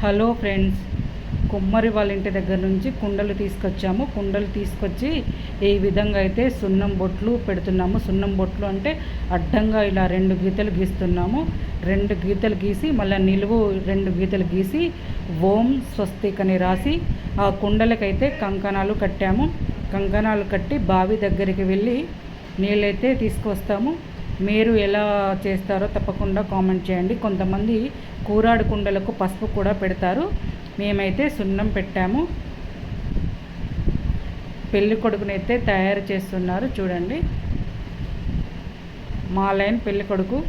Hello friends కుమ్మరి వాళ్ళ ఇంటి దగ్గర నుంచి కుండలు తీసుకొచ్చాము. కుండలు తీసుకొచ్చి ఈ విధంగా అయితే సున్నం బొట్లు పెడుతున్నాము. సున్నం బొట్లు అంటే అడ్డంగా ఇలా రెండు గీతలు గీస్తున్నాము. రెండు గీతలు గీసి మళ్ళీ నిలువు రెండు గీతలు గీసి ఓం స్వస్తిక్ అని రాసి ఆ కుండలకైతే కంకణాలు కట్టాము. కంకణాలు కట్టి బావి దగ్గరికి వెళ్ళి నీళ్ళైతే తీసుకొస్తాము. మీరు ఎలా చేస్తారో తప్పకుండా కామెంట్ చేయండి. కొంతమంది కూరాడు కుండలకు పసుపు కూడా పెడతారు. మేమైతే సున్నం పెట్టాము. పెళ్ళి కొడుకునైతే తయారు చేస్తున్నారు. చూడండి. మా లైన్ పెళ్ళి కొడుకు.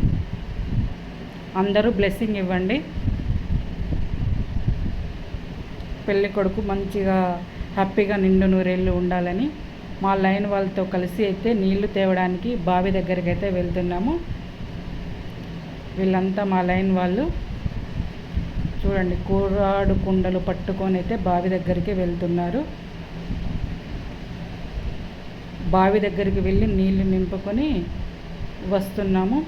అందరూ బ్లెస్సింగ్ ఇవ్వండి. పెళ్ళి కొడుకు మంచిగా హ్యాపీగా నిండు నూరేళ్ళు ఉండాలని మా లైన్ వాళ్ళతో కలిసి అయితే నీళ్ళు తేవడానికి బావి దగ్గరికి అయితే వెళ్తున్నాము. వీళ్ళంతా మా లైన్ వాళ్ళు చూడండి కూరాడు కుండలు పట్టుకొని అయితే బావి దగ్గరికి వెళ్తున్నారు. బావి దగ్గరికి వెళ్ళి నీళ్ళు నింపుకొని వస్తున్నాము.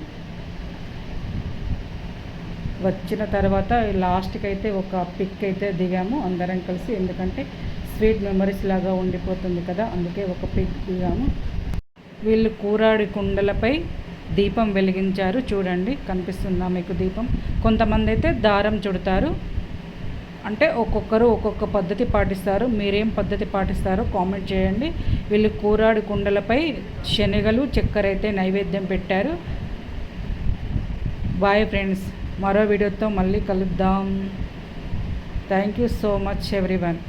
వచ్చిన తర్వాత లాస్ట్కి అయితే ఒక పిక్ అయితే దిగాము అందరం కలిసి ఎందుకంటే స్వీట్ మెమరీస్ లాగా ఉండిపోతుంది కదా అందుకే ఒక పిక్ వీళ్ళు కూరాడి కుండలపై దీపం వెలిగించారు. చూడండి కనిపిస్తుందా మీకు దీపం? కొంతమంది అయితే దారం చుడతారు. అంటే ఒక్కొక్కరు ఒక్కొక్క పద్ధతి పాటిస్తారు. మీరేం పద్ధతి పాటిస్తారో కామెంట్ చేయండి. వీళ్ళు కూరాడి కుండలపై శనగలు చక్కెర అయితే నైవేద్యం పెట్టారు. బాయ్ ఫ్రెండ్స్ మరో వీడియోతో మళ్ళీ కలుద్దాం. Thank you so much everyone.